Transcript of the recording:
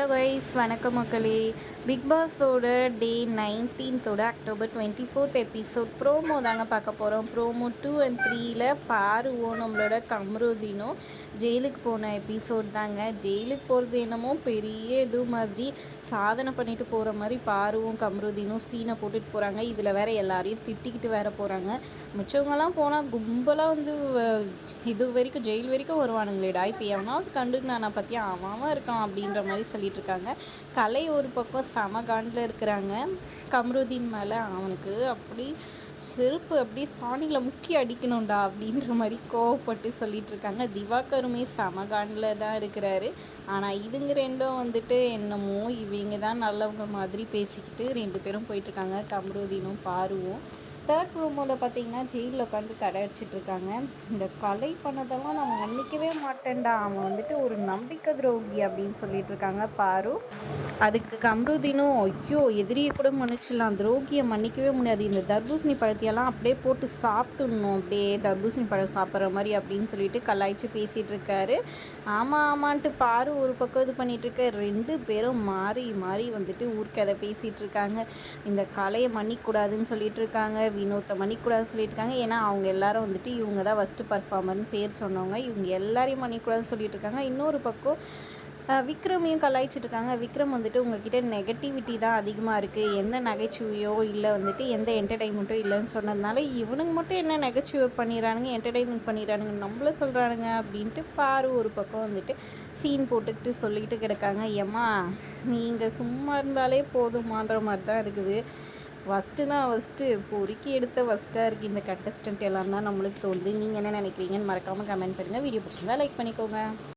Hello wise வணக்கம் மக்களே. Big பாஸோட day நைன்டீன்த்தோட October twenty fourth episode promo தாங்க பார்க்க போகிறோம் ப்ரோமோ டூ அண்ட் த்ரீயில் பாருவோம் நம்மளோட கம்ருதீனும் ஜெயிலுக்கு போன எபிசோட் தாங்க. ஜெயிலுக்கு போகிறது என்னமோ பெரிய இது மாதிரி சாதனை பண்ணிட்டு போகிற மாதிரி பாருவும் கம்ருதினும் சீனை போட்டுட்டு போகிறாங்க இதில் வேற எல்லாரையும் திட்டிக்கிட்டு வேற போகிறாங்க மிச்சவங்கெல்லாம் போனால் கும்பலாக வந்து இது வரைக்கும் ஜெயில் வரைக்கும் வருவானுங்களேடா. இப்போ எவனாவது நான் பற்றி அவன் இருக்கான் அப்படின்ற மாதிரி சொல்லி இருக்காங்க கலை ஒரு பக்கம் செம காண்டில் இருக்கிறாங்க. கம்ருதீன் மேலே அவனுக்கு அப்படி செருப்பு அப்படியே சாணியில் முக்கி அடிக்கணும்டா அப்படின்ற மாதிரி கோவப்பட்டு சொல்லிட்டு இருக்காங்க திவாகருமே சமகாண்டில் தான் இருக்கிறாரு. ஆனால் இதுங்க ரெண்டும் வந்துட்டு என்னமோ இவங்க தான் நல்லவங்க மாதிரி பேசிக்கிட்டு ரெண்டு பேரும் போயிட்டு இருக்காங்க கம்ருதீனும் பாருவும் தேர்ட் ரூமில் பார்த்தீங்கன்னா ஜெயிலில் உட்காந்து கடை அடிச்சிட்ருக்காங்க இந்த கொலை பண்ணதெல்லாம் நான் மன்னிக்கவே மாட்டேன்டா. அவன் வந்துட்டு ஒரு நம்பிக்கை துரோகி அப்படின்னு சொல்லிட்டு இருக்காங்க பாரு. அதுக்கு கம்ருதீனும் ஐயோ எதிரியை கூட மன்னிச்சிடலாம். துரோகியை மன்னிக்கவே முடியாது. இந்த தர்பூசணி பழத்தையெல்லாம் அப்படியே போட்டு சாப்பிட்டுடணும். அப்படியே தர்பூசணி பழம் சாப்பிட்ற மாதிரி அப்படின்னு சொல்லிட்டு கலாய்ச்சி பேசிகிட்டு இருக்காரு. ஆமாம் ஆமான்ட்டு பாரு ஒரு பக்கம் இது பண்ணிகிட்ருக்க ரெண்டு பேரும் மாறி மாறி வந்துட்டு ஊர்க்கதை பேசிகிட்டு இருக்காங்க. இந்த கலையை மன்னிக்கூடாதுன்னு சொல்லிட்டு இருக்காங்க. வினோத்தை மணிக்கூடாதுன்னு சொல்லிட்டு இருக்காங்க ஏன்னா அவங்க எல்லாரும் வந்துட்டு இவங்க தான் ஃபஸ்ட்டு பர்ஃபார்மர்னு பேர் சொன்னவங்க. இவங்க எல்லாரையும் மணிக்கூடாதுன்னு சொல்லிட்டு இருக்காங்க இன்னொரு பக்கம் விக்ரமையும் கலாய்ச்சிட்டு இருக்காங்க விக்ரம் வந்துட்டு உங்ககிட்ட நெகட்டிவிட்டி தான் அதிகமாக இருக்குது எந்த நகைச்சுவையோ இல்லை வந்துட்டு எந்த என்டர்டைன்மெண்ட்டோ இல்லைன்னு சொன்னதுனால இவனுங்க மட்டும் என்ன நகைச்சுவை பண்ணிடுறானுங்க என்டர்டைன்மெண்ட் பண்ணிடுறானுங்க நம்மள சொல்கிறானுங்க அப்படின்ட்டு பாரு ஒரு பக்கம் வந்துட்டு சீன் போட்டுக்கிட்டு சொல்லிக்கிட்டு கிடக்காங்க. ஏம்மா நீங்கள் சும்மா இருந்தாலே போதுமான்ற மாதிரி தான் இருக்குது. ஃபஸ்ட்டுனா ஃபஸ்ட்டு பொறுக்கி எடுத்த ஃபஸ்ட்டாக இருக்குது இந்த கண்டஸ்டன்ட் எல்லாம் தான் நம்மளுக்கு தோணுது நீங்கள் என்ன நினைக்கிறீங்கன்னு மறக்காமல் கமெண்ட் பண்ணுங்கள் வீடியோ பிடிச்சிருந்தா லைக் பண்ணிக்கோங்க.